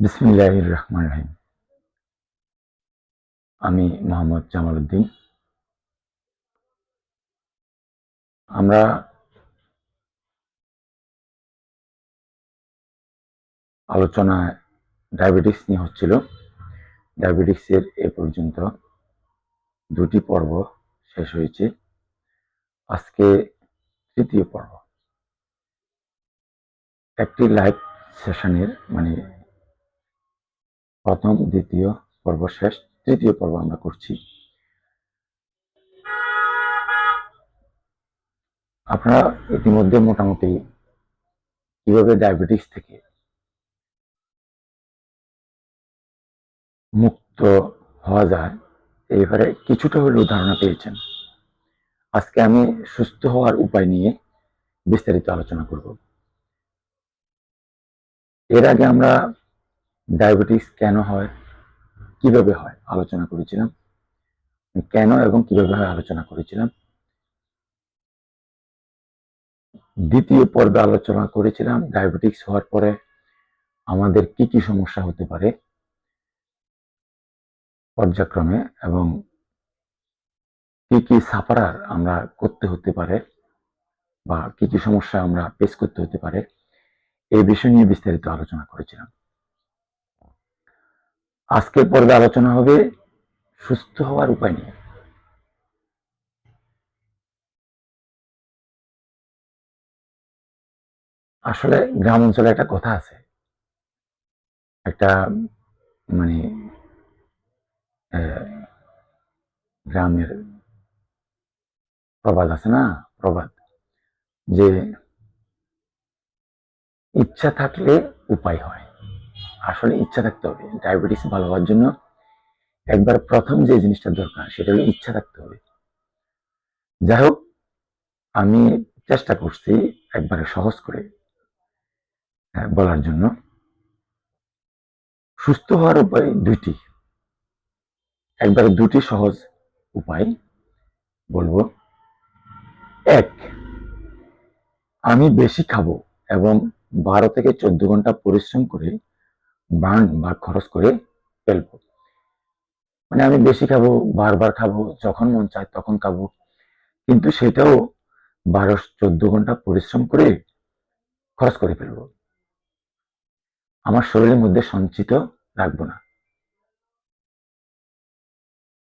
বিসমিল্লাহ রহমান রহিম। আমি মোহাম্মদ জামাল উদ্দিন আমরা আলোচনায় ডায়াবেটিস নিয়ে হচ্ছিল। ডায়াবেটিক্সের এ পর্যন্ত দুটি পর্ব শেষ হয়েছে। আজকে তৃতীয় পর্ব। একটি লাইভ সেশনের মানে প্রথম, দ্বিতীয় পর্ব শেষ, তৃতীয় পর্ব আমরা করছি। আপনারা ইতিমধ্যে মোটামুটি কীভাবে ডায়াবেটিস থেকে মুক্ত হওয়া যায় এই ব্যাপারে কিছুটা হলেও ধারণা পেয়েছেন। আজকে আমি সুস্থ হওয়ার উপায় নিয়ে বিস্তারিত আলোচনা করব। এর আগে আমরা ডায়াবেটিস কেন হয়? কীভাবে হয়? আলোচনা করেছিলাম। কেন এবং কীভাবে হয় আলোচনা করেছিলাম। দ্বিতীয় পর্বে আলোচনা করেছিলাম ডায়াবেটিক্স হওয়ার পরে আমাদের কি কি সমস্যা হতে পারে পর্যায়ক্রমে এবং কি কি সাফারার আমরা করতে হতে পারে বা কি কি সমস্যা আমরা ফেস করতে হতে পারে, এই বিষয় নিয়ে বিস্তারিত আলোচনা করেছিলাম। আজকের পর্বে আলোচনা হবে সুস্থ হওয়ার উপায় নিয়ে। আসলে গ্রাম অঞ্চলে একটা কথা আছে। একটা মানে গ্রামের প্রবাদ আছে না? প্রবাদ। যে ইচ্ছা থাকলে উপায় হয়। আসলে ইচ্ছা থাকতে হবে। ডায়াবেটিস ভালো হওয়ার জন্য একবার প্রথম যে জিনিসটা দরকার, সেটা হলো ইচ্ছা থাকতে হবে। যাই হোক, আমি চেষ্টা করছি একবারে সহজ করে বলার জন্য। সুস্থ হওয়ার উপায় দুইটি। একবারে দুটি সহজ উপায় বলব। এক, আমি বেশি খাব এবং বারো থেকে চোদ্দ ঘণ্টা পরিশ্রম করে বার্ন বা খরচ করে ফেলব। মানে আমি বেশি খাব, বারবার খাব, যখন মন চায় তখন খাব। কিন্তু সেটাও বারো চোদ্দ ঘণ্টা পরিশ্রম করে খরচ করে ফেলব। আমার শরীরের মধ্যে সঞ্চিত রাখব না।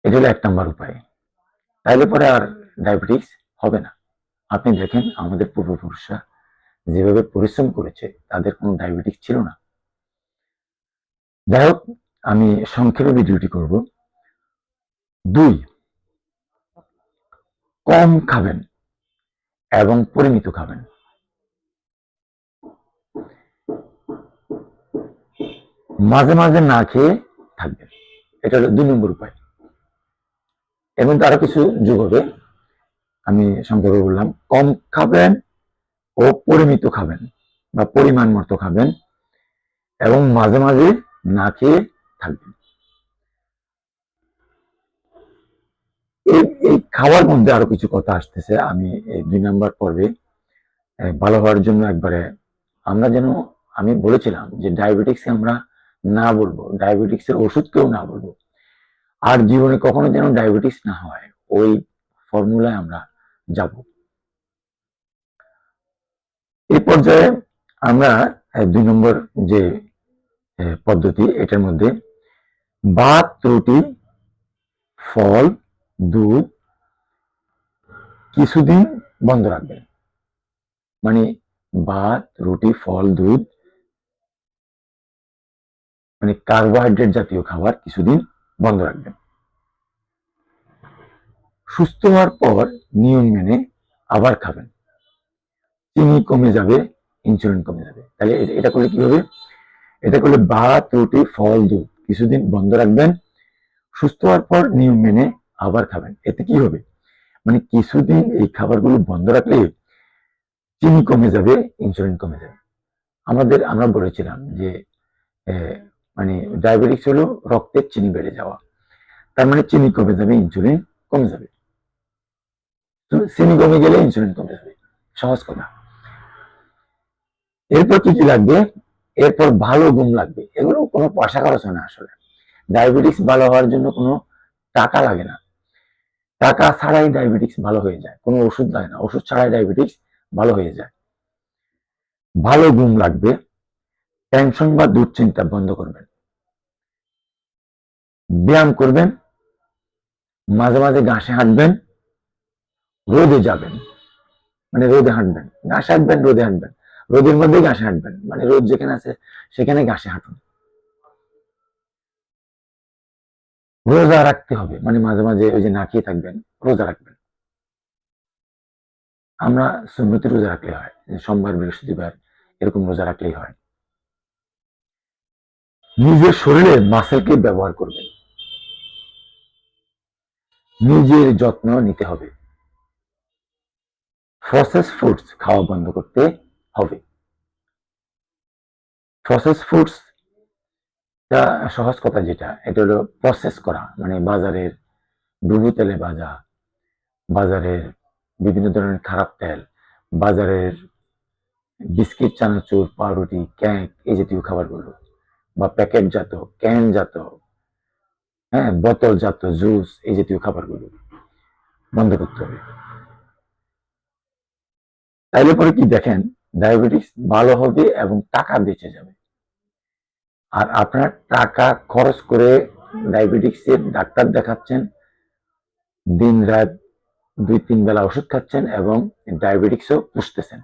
এটা হলো এক নম্বর উপায়। তাইলে পরে আর ডায়াবেটিস হবে না। আপনি দেখেন আমাদের পূর্বপুরুষরা যেভাবে পরিশ্রম করেছে, তাদের কোনো ডায়াবেটিস ছিল না। যাই হোক, আমি সংক্ষেপে ভিডিওটি করব। দুই, কম খাবেন এবং পরিমিত খাবেন। মাঝে মাঝে না খেয়ে থাকবেন। এটা হলো দুই নম্বর উপায়। এর মধ্যে কিছু যোগ হবে। আমি সংক্ষেপে বললাম, কম খাবেন ও পরিমিত খাবেন বা পরিমাণ মতো খাবেন এবং মাঝে মাঝে না খেয়ে থাকবেন এই খাওয়ার মধ্যে আরও কিছু কথা আসতেছে। আমি এই দুই নম্বর পর্বে ভালো হওয়ার জন্য একবারে আমরা যেন, আমি বলেছিলাম যে ডায়াবেটিক্স আমরা না বলব ডায়াবেটিক্স এর ওষুধকেও না বলব। আর জীবনে কখনো যেন ডায়াবেটিস না হয়, ওই ফর্মুলায় আমরা যাব। এই পর্যায়ে আমরা দুই নম্বর যে পদ্ধতি এটার মধ্যে ভাত রুটি ফল, দুধ কিছুদিন বন্ধ রাখবেন। মানে ভাত রুটি, ফল, দুধ মানে কার্বোহাইড্রেট জাতীয় খাবার কিছুদিন বন্ধ রাখবেন। সুস্থ হওয়ার পর নিয়ম মেনে আবার খাবেন। চিনি কমে যাবে ইনসুলিন কমে যাবে। তাহলে এটা- করলে কি হবে? এটা করলে ভাত রুটি ফল, দুধ কিছুদিন বন্ধ রাখবেন, সুস্থ হওয়ার পর নিয়ম মেনে আবার খাবেন। এতে কি হবে? মানে কিছুদিন এই খাবারগুলো বন্ধ রাখলে চিনি কমে যাবে ইনসুলিন কমে যাবে। আমাদের, আমরা বলেছিলাম যে মানে ডায়াবেটিস হলো রক্তের চিনি বেড়ে যাওয়া। তার মানে চিনি কমে যাবে ইনসুলিন কমে যাবে। চিনি কমে গেলে ইনসুলিন কমে যাবে। সহজ কথা। এরপর কি কি লাগবে? এরপর ভালো ঘুম লাগবে। এগুলো কোনো পয়সা খরচ হয় না আসলে। ডায়াবেটিস ভালো হওয়ার জন্য কোনো টাকা লাগে না। টাকা ছাড়াই ডায়াবেটিস ভালো হয়ে যায়। কোনো ওষুধ লাগে না। ওষুধ ছাড়াই ডায়াবেটিস ভালো হয়ে যায়। ভালো ঘুম লাগবে। টেনশন বা দুশ্চিন্তা বন্ধ করবেন। ব্যায়াম করবেন। মাঝে মাঝে ঘাসে হাঁটবেন। রোদে যাবেন। মানে রোদে হাঁটবেন। ঘাসে হাঁটবেন, রোদে হাঁটবেন। রোদের মধ্যে ঘাসে হাঁটবেন। মানে রোদ যেখানে আছে, সেখানে ঘাসে হাঁটুন। রোজা রাখতে হবে। মানে মাঝে মাঝে ওই যে না খেয়ে থাকবেন, রোজা রাখবেন। আমরা সুন্নতি রোজা রাখলে হয়। সোমবার, বৃহস্পতিবার এরকম রোজা রাখলেই হয়। নিজের শরীরে মাসেলকে ব্যবহার করবেন। নিজের যত্ন নিতে হবে। প্রসেস ফুডস খাওয়া বন্ধ করতে হবে। প্রসেস ফুডস সহজ কথা যেটা, এটা হলো প্রসেস করা মানে বাজারের ডুবু তেলে ভাজা, বাজারের বিভিন্ন ধরনের খারাপ তেল, বাজারের বিস্কিট, চানাচুর, পাউরুটি কেক এই জাতীয় খাবারগুলো, বা প্যাকেটজাত ক্যানজাত হ্যাঁ বোতলজাত জুস এই জাতীয় খাবারগুলো বন্ধ করতে হবে। তাইলে পরে কি দেখেন ডায়াবেটিস ভালো হবে এবং টাকা বেঁচে যাবে। আর আপনার টাকা খরচ করে ডায়াবেটিক্সের ডাক্তার দেখাচ্ছেন, দিন রাত দুই, তিন বেলা ওষুধ খাচ্ছেন এবং ডায়াবেটিক্সও পুষতেছেন।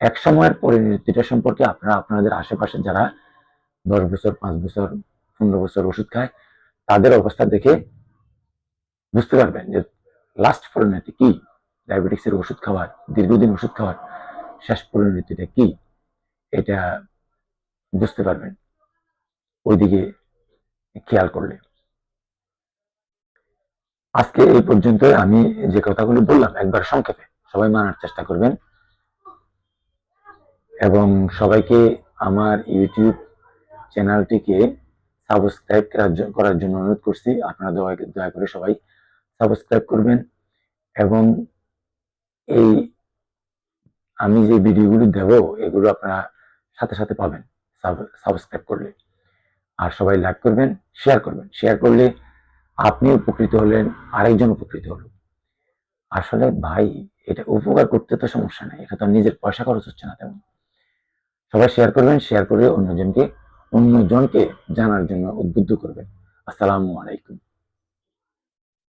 এক সময়ের পরিণতিটা সম্পর্কে আপনারা আপনাদের আশেপাশে যারা দশ বছর, পাঁচ বছর, পনেরো বছর ওষুধ খায়, তাদের অবস্থা দেখে বুঝতে পারবেন যে লাস্ট পরিণতি কি? ডায়াবেটিক্সের ওষুধ খাওয়ার, দীর্ঘদিন ওষুধ খাওয়ার। শেষ পরিণতিটা কি? এটা বুঝতে পারবেন। ওইদিকে খেয়াল করলে। আজকে এই পর্যন্ত আমি যে কথাগুলো বললাম, একবার সংক্ষেপে সবাই মানার চেষ্টা করবেন। এবং সবাইকে আমার ইউটিউব চ্যানেলটিকে সাবস্ক্রাইব করার জন্য অনুরোধ করছি। আপনারা দয়া দয়া করে সবাই সাবস্ক্রাইব করবেন। এবং এই আমি যে ভিডিওগুলি দেব, এগুলো আপনারা সাথে সাথে পাবেন। সাবস্ক্রাইব করলে। আর সবাই লাইক করবেন শেয়ার করবেন। শেয়ার করলে আপনি উপকৃত হলেন, আরেকজন উপকৃত হলো। আসলে ভাই, এটা উপকার করতে তো সমস্যা নেই, এটা তো নিজের পয়সা খরচ হচ্ছে না তেমন। সবাই শেয়ার করবেন শেয়ার করে অন্যজনকে অন্যজনকে জানার জন্য উদ্বুদ্ধ করবেন। আসসালামু আলাইকুম।